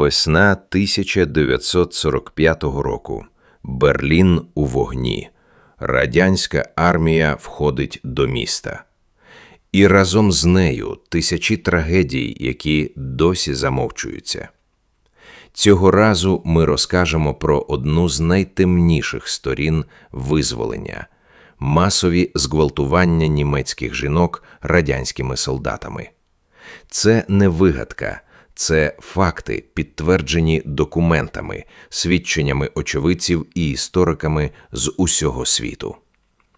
Весна 1945 року. Берлін у вогні. Радянська армія входить до міста. І разом з нею тисячі трагедій, які досі замовчуються. Цього разу ми розкажемо про одну з найтемніших сторін визволення масові зґвалтування німецьких жінок радянськими солдатами. Це не вигадка, це факти, підтверджені документами, свідченнями очевидців і істориками з усього світу.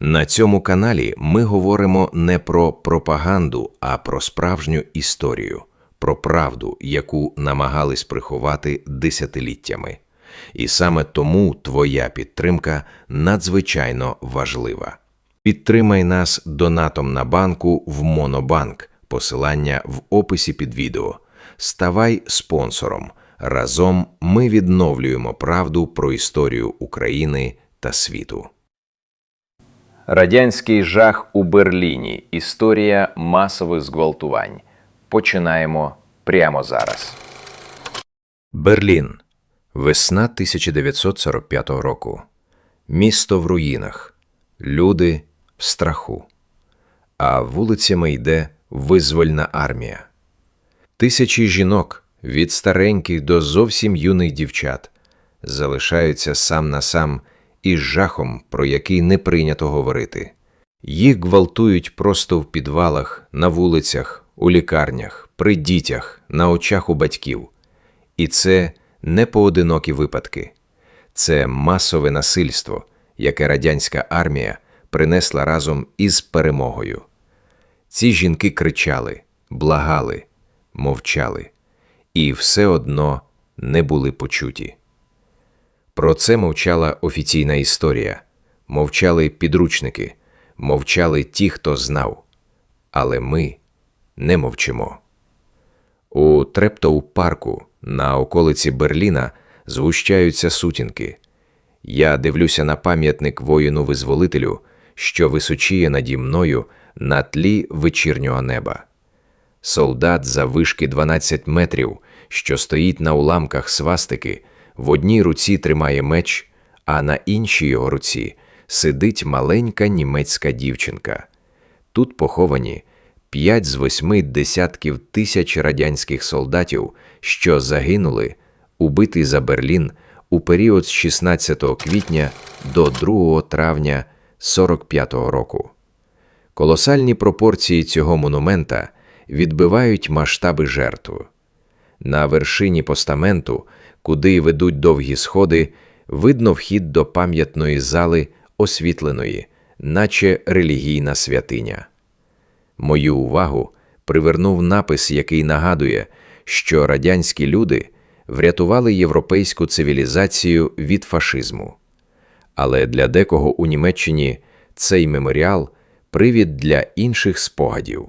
На цьому каналі ми говоримо не про пропаганду, а про справжню історію, про правду, яку намагались приховати десятиліттями. І саме тому твоя підтримка надзвичайно важлива. Підтримай нас донатом на банку в Монобанк, посилання в описі під відео. Ставай спонсором. Разом ми відновлюємо правду про історію України та світу. Радянський жах у Берліні. Історія масових зґвалтувань. Починаємо прямо зараз. Берлін. Весна 1945 року. Місто в руїнах. Люди в страху. А вулицями йде визвольна армія. Тисячі жінок від стареньких до зовсім юних дівчат залишаються сам на сам із жахом, про який не прийнято говорити. Їх гвалтують просто в підвалах, на вулицях, у лікарнях, при дітях, на очах у батьків. І це не поодинокі випадки, це масове насильство, яке радянська армія принесла разом із перемогою. Ці жінки кричали, благали, мовчали, і все одно не були почуті. Про це мовчала офіційна історія, мовчали підручники, мовчали ті, хто знав. Але ми не мовчимо. У Трептоу парку на околиці Берліна згущаються сутінки. Я дивлюся на пам'ятник воїну-визволителю, що височіє наді мною на тлі вечірнього неба. Солдат за вишки 12 метрів, що стоїть на уламках свастики, в одній руці тримає меч, а на іншій його руці сидить маленька німецька дівчинка. Тут поховані п'ять з восьми десятків тисяч радянських солдатів, що загинули, убиті за Берлін у період з 16 квітня до 2 травня 45-го року. Колосальні пропорції цього монумента відбивають масштаби жертв. На вершині постаменту, куди ведуть довгі сходи, видно вхід до пам'ятної зали, освітленої, наче релігійна святиня. Мою увагу привернув напис, який нагадує, що радянські люди врятували європейську цивілізацію від фашизму. Але для декого у Німеччині цей меморіал привід для інших спогадів.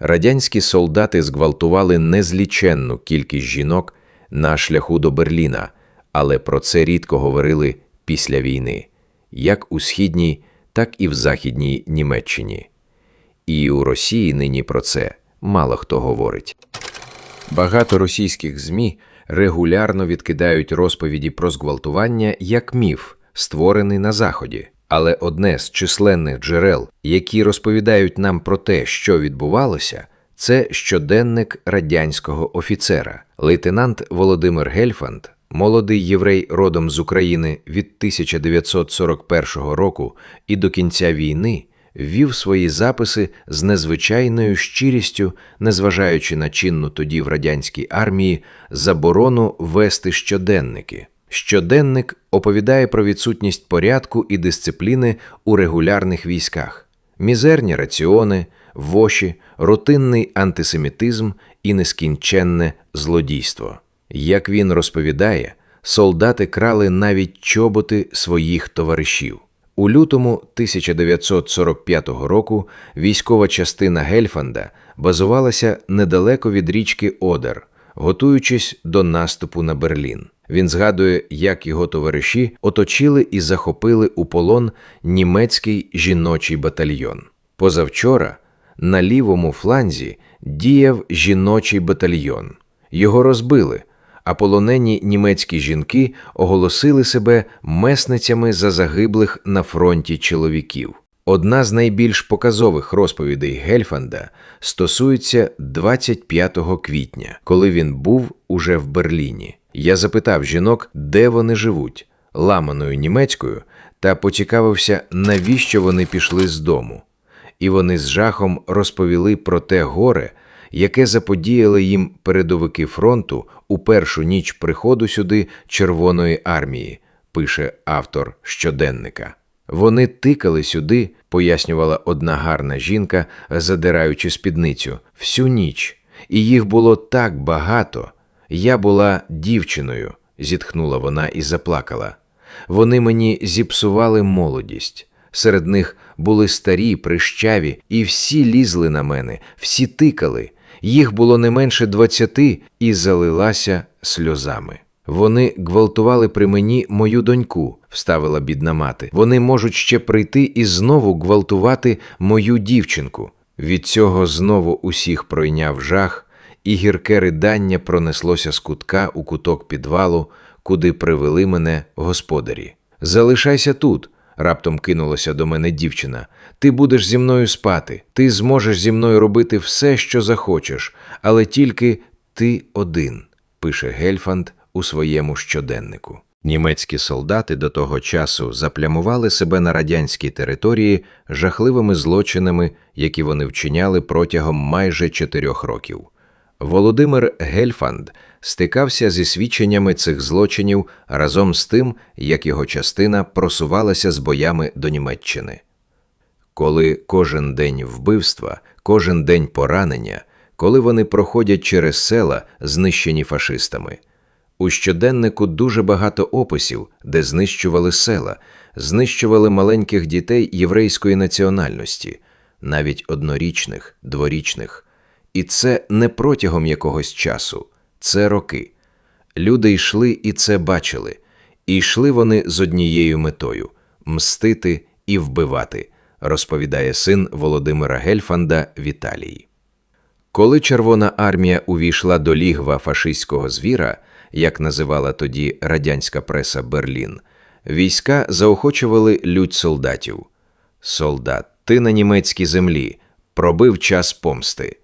Радянські солдати зґвалтували незліченну кількість жінок на шляху до Берліна, але про це рідко говорили після війни, як у східній, так і в Західній Німеччині. І у Росії нині про це мало хто говорить. Багато російських ЗМІ регулярно відкидають розповіді про зґвалтування як міф, створений на Заході. Але одне з численних джерел, які розповідають нам про те, що відбувалося, це щоденник радянського офіцера, лейтенант Володимир Гельфанд, молодий єврей родом з України від 1941 року і до кінця війни вів свої записи з незвичайною щирістю, незважаючи на чинну тоді в радянській армії заборону вести щоденники. Щоденник оповідає про відсутність порядку і дисципліни у регулярних військах, мізерні раціони, воші, рутинний антисемітизм і нескінченне злодійство. Як він розповідає, солдати крали навіть чоботи своїх товаришів. У лютому 1945 року військова частина Гельфанда базувалася недалеко від річки Одер, готуючись до наступу на Берлін. Він згадує, як його товариші оточили і захопили у полон німецький жіночий батальйон. Позавчора на лівому фланзі діяв жіночий батальйон. Його розбили, а полонені німецькі жінки оголосили себе месницями за загиблих на фронті чоловіків. Одна з найбільш показових розповідей Гельфанда стосується 25 квітня, коли він був уже в Берліні. Я запитав жінок, де вони живуть, ламаною німецькою, та поцікавився, навіщо вони пішли з дому. І вони з жахом розповіли про те горе, яке заподіяли їм передовики фронту у першу ніч приходу сюди Червоної армії, пише автор щоденника. Вони тикали сюди, пояснювала одна гарна жінка, задираючи спідницю, всю ніч, і їх було так багато. Я була дівчиною, зітхнула вона і заплакала. Вони мені зіпсували молодість. Серед них були старі, прищаві, і всі лізли на мене, всі тикали. Їх було не менше двадцяти і залилася сльозами. Вони гвалтували при мені мою доньку, вставила бідна мати. Вони можуть ще прийти і знову гвалтувати мою дівчинку. Від цього знову усіх пройняв жах, і гірке ридання пронеслося з кутка у куток підвалу, куди привели мене господарі. Залишайся тут, раптом кинулася до мене дівчина. Ти будеш зі мною спати, ти зможеш зі мною робити все, що захочеш, але тільки ти один, пише Гельфанд у своєму щоденнику. Німецькі солдати до того часу заплямували себе на радянській території жахливими злочинами, які вони вчиняли протягом майже чотирьох років. Володимир Гельфанд стикався зі свідченнями цих злочинів разом з тим, як його частина просувалася з боями до Німеччини. Коли кожен день вбивства, кожен день поранення, коли вони проходять через села, знищені фашистами. У щоденнику дуже багато описів, де знищували села, знищували маленьких дітей єврейської національності, навіть однорічних, дворічних. І це не протягом якогось часу, це роки. Люди йшли і це бачили, і йшли вони з однією метою мстити і вбивати, розповідає син Володимира Гельфанда Віталій. Коли Червона армія увійшла до лігва фашистського звіра, як називала тоді радянська преса Берлін, війська заохочували лють солдатів. Солдат, ти на німецькій землі, пробив час помсти.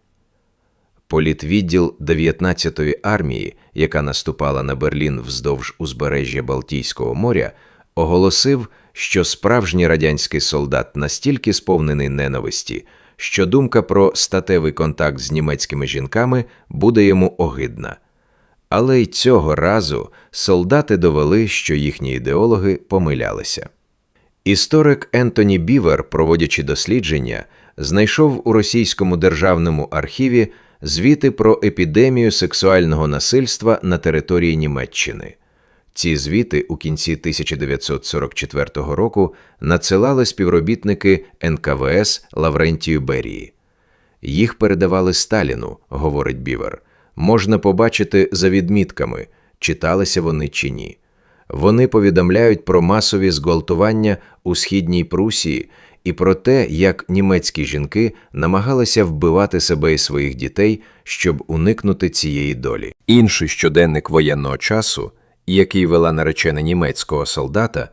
Політвідділ 19-ї армії, яка наступала на Берлін вздовж узбережжя Балтійського моря, оголосив, що справжній радянський солдат настільки сповнений ненависті, що думка про статевий контакт з німецькими жінками буде йому огидна. Але й цього разу солдати довели, що їхні ідеологи помилялися. Історик Ентоні Бівер, проводячи дослідження, знайшов у російському державному архіві звіти про епідемію сексуального насильства на території Німеччини. Ці звіти у кінці 1944 року надсилали співробітники НКВС Лаврентію Берії. Їх передавали Сталіну, говорить Бівер. Можна побачити за відмітками, читалися вони чи ні. Вони повідомляють про масові зґвалтування у східній Прусії і про те, як німецькі жінки намагалися вбивати себе і своїх дітей, щоб уникнути цієї долі. Інший щоденник воєнного часу, який вела наречена німецького солдата,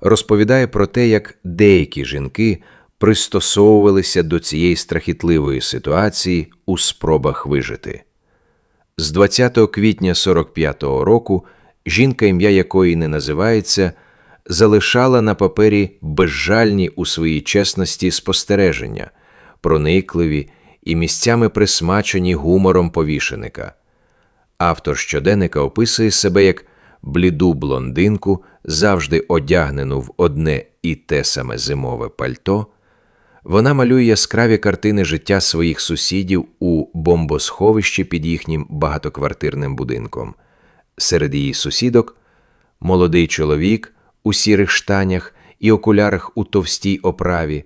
розповідає про те, як деякі жінки пристосовувалися до цієї страхітливої ситуації у спробах вижити. З 20 квітня 45-го року жінка, ім'я якої не називається, залишала на папері безжальні у своїй чесності спостереження, проникливі і місцями присмачені гумором повішеника. Автор щоденника описує себе як бліду блондинку, завжди одягнену в одне і те саме зимове пальто. Вона малює яскраві картини життя своїх сусідів у бомбосховищі під їхнім багатоквартирним будинком. Серед її сусідок молодий чоловік у сірих штанях і окулярах у товстій оправі,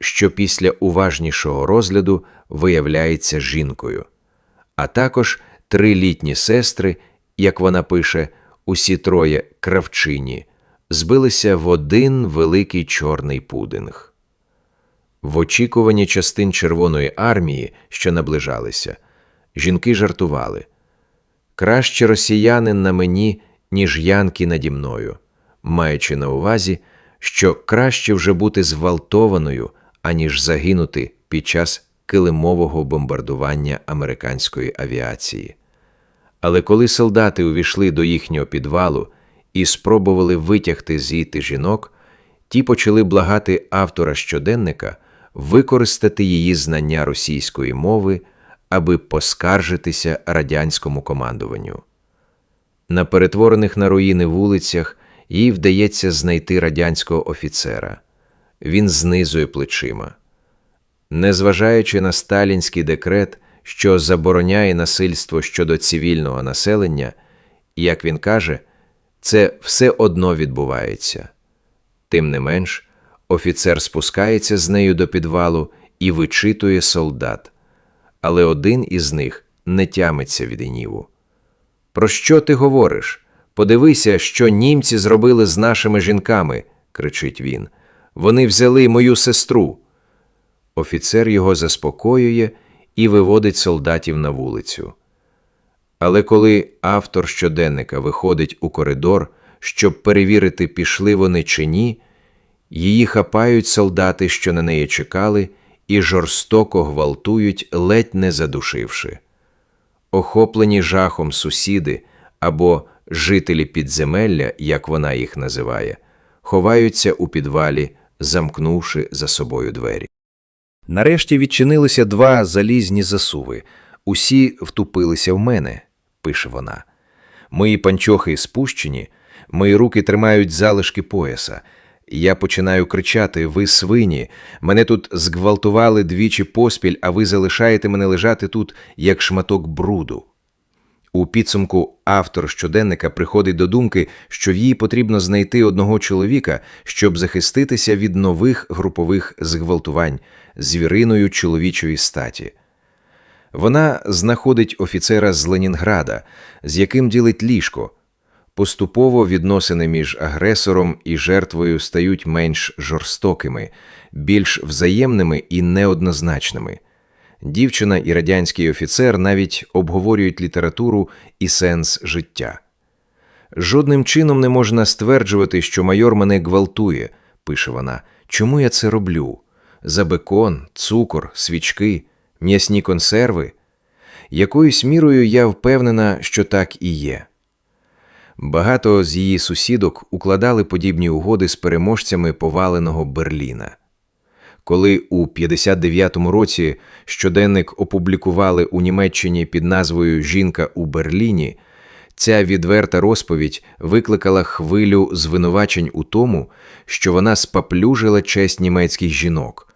що після уважнішого розгляду виявляється жінкою, а також три літні сестри, як вона пише, усі троє кравчині, збилися в один великий чорний пудинг. В очікуванні частин Червоної армії, що наближалися, жінки жартували. краще росіянин на мені, ніж янки наді мною, маючи на увазі, що краще вже бути зґвалтованою, аніж загинути під час килимового бомбардування американської авіації. Але коли солдати увійшли до їхнього підвалу і спробували витягти звідти жінок, ті почали благати автора щоденника використати її знання російської мови, аби поскаржитися радянському командуванню. На перетворених на руїни вулицях їй вдається знайти радянського офіцера. Він знизує плечима. Незважаючи на сталінський декрет, що забороняє насильство щодо цивільного населення, як він каже, це все одно відбувається. Тим не менш, офіцер спускається з нею до підвалу і вичитує солдат, але один із них не тямиться від гніву. Про що ти говориш? Подивися, що німці зробили з нашими жінками, кричить він. Вони взяли мою сестру. Офіцер його заспокоює і виводить солдатів на вулицю. Але коли автор щоденника виходить у коридор, щоб перевірити, пішли вони чи ні, її хапають солдати, що на неї чекали, і жорстоко гвалтують, ледь не задушивши. Охоплені жахом сусіди або жителі підземелля, як вона їх називає, ховаються у підвалі, замкнувши за собою двері. Нарешті відчинилися два залізні засуви. Усі втупилися в мене, пише вона. Мої панчохи спущені, мої руки тримають залишки пояса. Я починаю кричати: Ви свині, мене тут зґвалтували двічі поспіль, а ви залишаєте мене лежати тут, як шматок бруду. У підсумку автор щоденника приходить до думки, що їй потрібно знайти одного чоловіка, щоб захиститися від нових групових зґвалтувань звіриною чоловічої статі. Вона знаходить офіцера з Ленінграда, з яким ділить ліжко. Поступово відносини між агресором і жертвою стають менш жорстокими, більш взаємними і неоднозначними. Дівчина і радянський офіцер навіть обговорюють літературу і сенс життя. Жодним чином не можна стверджувати, що майор мене гвалтує, пише вона. Чому я це роблю? За бекон, цукор, свічки, м'ясні консерви. Якоюсь мірою я впевнена, що так і є. Багато з її сусідок укладали подібні угоди з переможцями поваленого Берліна. Коли у 59-му році щоденник опублікували у Німеччині під назвою Жінка у Берліні, ця відверта розповідь викликала хвилю звинувачень у тому, що вона спаплюжила честь німецьких жінок.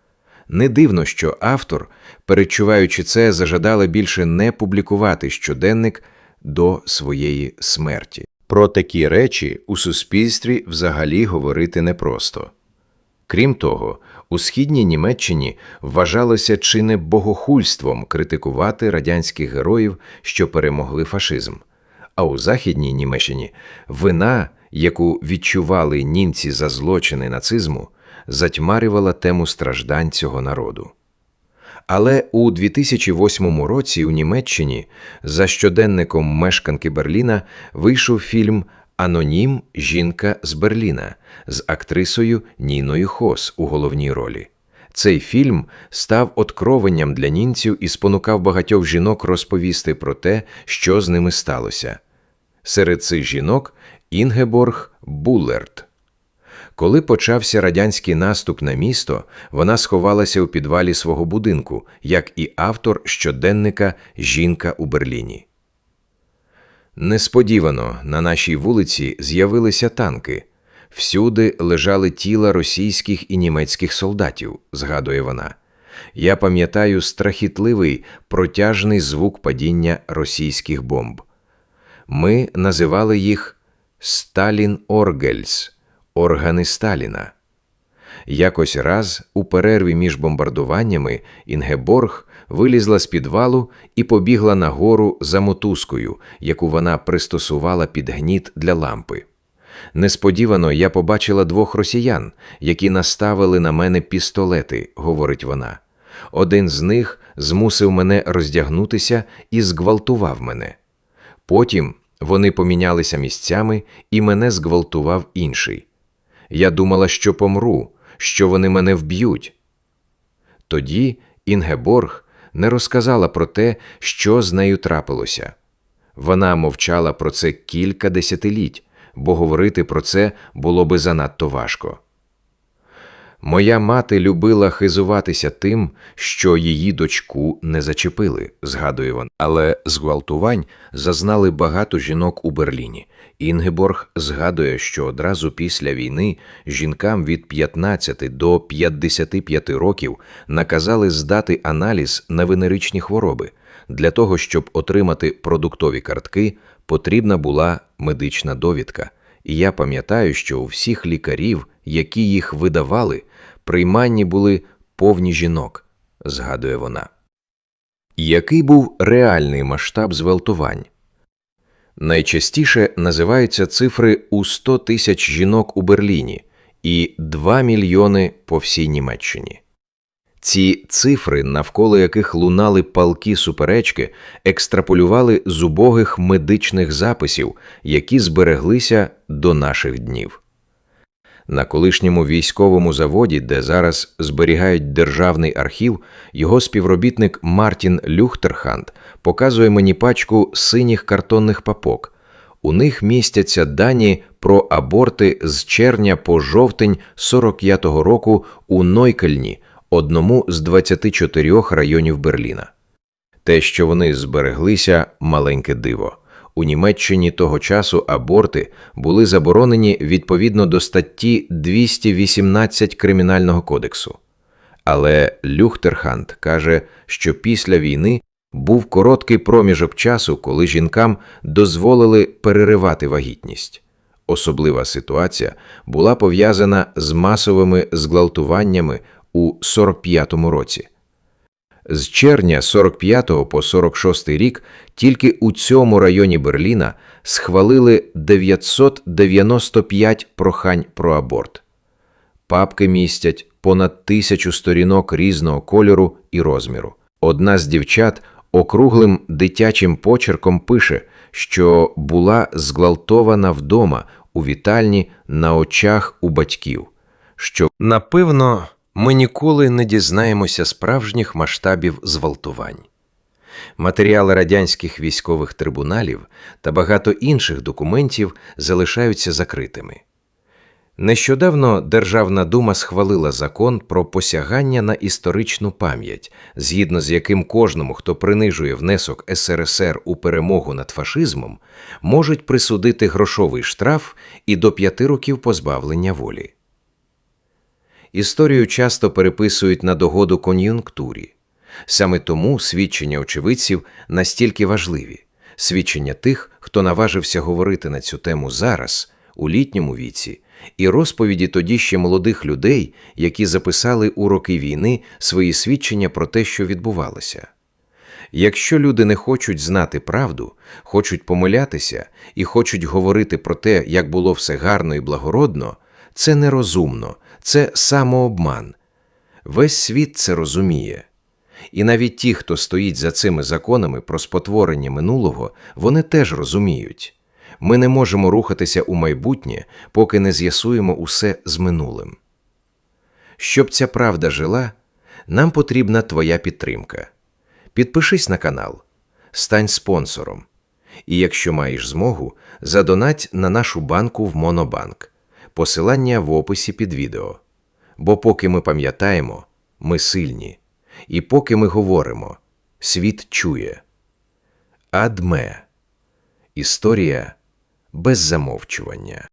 Не дивно, що автор, перечуваючи це, зажадала більше не публікувати щоденник до своєї смерті. Про такі речі у суспільстві взагалі говорити непросто. Крім того, у східній Німеччині вважалося чи не богохульством критикувати радянських героїв, що перемогли фашизм. А у Західній Німеччині вина, яку відчували німці за злочини нацизму, затьмарювала тему страждань цього народу. Але у 2008 році у Німеччині за щоденником мешканки Берліна вийшов фільм Анонім Жінка з Берліна з актрисою Ніною Хос у головній ролі. Цей фільм став откровенням для німців і спонукав багатьох жінок розповісти про те, що з ними сталося. Серед цих жінок Інгеборг Буллерт. Коли почався радянський наступ на місто, вона сховалася у підвалі свого будинку, як і автор щоденника Жінка у Берліні. Несподівано на нашій вулиці з'явилися танки. Всюди лежали тіла російських і німецьких солдатів, згадує вона. Я пам'ятаю страхітливий протяжний звук падіння російських бомб. Ми називали їх Сталін Оргельс органи Сталіна. Якось раз у перерві між бомбардуваннями Інгеборг вилізла з підвалу і побігла нагору за мотузкою, яку вона пристосувала під гніт для лампи. Несподівано я побачила двох росіян, які наставили на мене пістолети, говорить вона. Один з них змусив мене роздягнутися і зґвалтував мене. Потім вони помінялися місцями, і мене зґвалтував інший. Я думала, що помру, що вони мене вб'ють. Тоді Інгеборг не розказала про те, що з нею трапилося. Вона мовчала про це кілька десятиліть, бо говорити про це було би занадто важко. Моя мати любила хизуватися тим, що її дочку не зачепили, згадує вона. Але зґвалтувань зазнали багато жінок у Берліні. Інгеборг згадує, що одразу після війни жінкам від 15 до 55 років наказали здати аналіз на венеричні хвороби. Для того, щоб отримати продуктові картки, потрібна була медична довідка. І я пам'ятаю, що у всіх лікарів, які їх видавали, прийманні були повні жінок, згадує вона. Який був реальний масштаб зґвалтувань? Найчастіше називаються цифри у 100 тисяч жінок у Берліні і 2 мільйони по всій Німеччині. Ці цифри, навколо яких лунали палкі суперечки, екстраполювали з убогих медичних записів, які збереглися до наших днів. На колишньому військовому заводі, де зараз зберігають державний архів, його співробітник Мартін Люхтерханд показує мені пачку синіх картонних папок. У них містяться дані про аборти з червня по жовтень 45-го року у Нойкельні, одному з 24 районів Берліна. Те, що вони збереглися, маленьке диво. У Німеччині того часу аборти були заборонені відповідно до статті 218 Кримінального кодексу. Але Люхтерханд каже, що після війни був короткий проміжок часу, коли жінкам дозволили переривати вагітність. Особлива ситуація була пов'язана з масовими зґвалтуваннями у 45-му році. З червня 45 по 46 рік тільки у цьому районі Берліна схвалили 995 прохань про аборт. Папки містять понад тисячу сторінок різного кольору і розміру. Одна з дівчат округлим дитячим почерком пише, що була зґвалтована вдома у вітальні на очах у батьків, що напевно ми ніколи не дізнаємося справжніх масштабів зґвалтувань. Матеріали радянських військових трибуналів та багато інших документів залишаються закритими. Нещодавно Державна дума схвалила закон про посягання на історичну пам'ять, згідно з яким кожному, хто принижує внесок СРСР у перемогу над фашизмом, можуть присудити грошовий штраф і до п'яти років позбавлення волі. Історію часто переписують на догоду кон'юнктурі. Саме тому свідчення очевидців настільки важливі свідчення тих, хто наважився говорити на цю тему зараз, у літньому віці, і розповіді тоді ще молодих людей, які записали у роки війни свої свідчення про те, що відбувалося. Якщо люди не хочуть знати правду, хочуть помилятися і хочуть говорити про те, як було все гарно і благородно, це нерозумно, це самообман. Весь світ це розуміє. І навіть ті, хто стоїть за цими законами про спотворення минулого, вони теж розуміють. Ми не можемо рухатися у майбутнє, поки не з'ясуємо усе з минулим. Щоб ця правда жила, нам потрібна твоя підтримка. Підпишись на канал, стань спонсором. І якщо маєш змогу, задонать на нашу банку в Монобанк. Посилання в описі під відео. Бо поки ми пам'ятаємо, ми сильні. І поки ми говоримо, світ чує. Адме. Історія без замовчування.